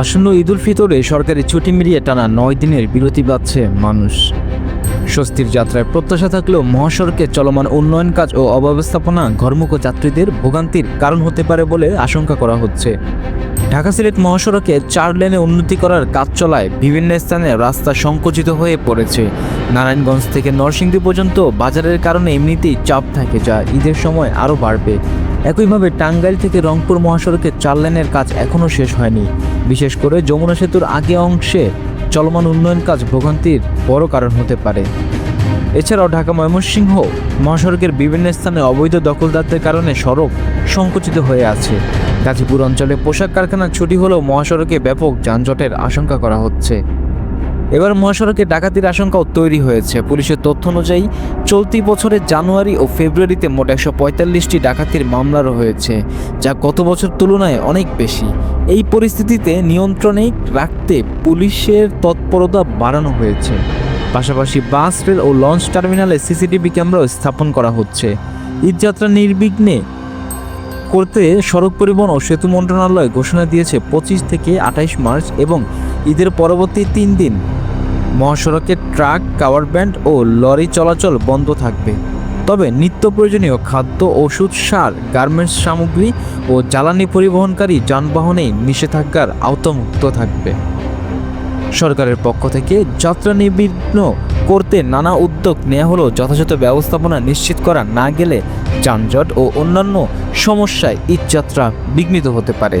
আসন্ন ঈদুল ফিতরে সরকারি ছুটি মিলিয়ে টানা নয় দিনের বিরতি পাচ্ছে মানুষ। স্বস্তির যাত্রায় প্রত্যাশা থাকলেও মহাসড়কে চলমান উন্নয়ন কাজ ও অব্যবস্থাপনা, ঘরমুখ যাত্রীদের ভোগান্তির কারণ হতে পারে বলে আশঙ্কা করা হচ্ছে। ঢাকা সিলেট মহাসড়কে চার লেনে উন্নতি করার কাজ চলায় বিভিন্ন স্থানে রাস্তা সংকুচিত হয়ে পড়েছে। নারায়ণগঞ্জ থেকে নরসিংদী পর্যন্ত বাজারের কারণে এমনিতেই চাপ থাকে যা ঈদের সময় আরও বাড়বে। একইভাবে টাঙ্গাইল থেকে রংপুর মহাসড়কে চার লেনের কাজ এখনও শেষ হয়নি। বিশেষ করে যমুনা সেতুর আগে অংশে চলমান উন্নয়ন কাজ ভোগান্তির বড় কারণ হতে পারে। এছাড়াও ঢাকা ময়মনসিংহ মহাসড়কের বিভিন্ন স্থানে অবৈধ দখলদারদের কারণে সড়ক সংকুচিত হয়ে আছে। গাজীপুর অঞ্চলে পোশাক কারখানার ছুটি হলেও মহাসড়কে ব্যাপক যানজটের আশঙ্কা করা হচ্ছে। এবার মহাসড়কে ডাকাতির আশঙ্কাও তৈরি হয়েছে। পুলিশের তথ্য অনুযায়ী, চলতি বছরের জানুয়ারি ও ফেব্রুয়ারিতে মোট একশো পঁয়তাল্লিশটি ডাকাতির মামলারও হয়েছে, যা গত বছর তুলনায় অনেক বেশি। এই পরিস্থিতিতে নিয়ন্ত্রণে রাখতে পুলিশের তৎপরতা বাড়ানো হয়েছে। পাশাপাশি বাস, রেল ও লঞ্চ টার্মিনালে সিসিটিভি ক্যামেরাও স্থাপন করা হচ্ছে। ঈদযাত্রা নির্বিঘ্নে করতে সড়ক পরিবহন ও সেতু মন্ত্রণালয় ঘোষণা দিয়েছে পঁচিশ থেকে আঠাইশ মার্চ এবং ঈদের পরবর্তী তিন দিন মহাসড়কে ট্রাক কাভার ব্যান্ড ও লরি চলাচল বন্ধ থাকবে। তবে নিত্য প্রয়োজনীয় খাদ্য, ওষুধ, সার, গার্মেন্টস সামগ্রী ও জ্বালানি পরিবহনকারী যানবাহনে নিষেধাজ্ঞার আওতামুক্ত থাকবে। সরকারের পক্ষ থেকে যাত্রা নিবিঘ্ন করতে নানা উদ্যোগ নেওয়া হলেও যথাযথ ব্যবস্থাপনা নিশ্চিত করা না গেলে যানজট ও অন্যান্য সমস্যায় ঈদযাত্রা বিঘ্নিত হতে পারে।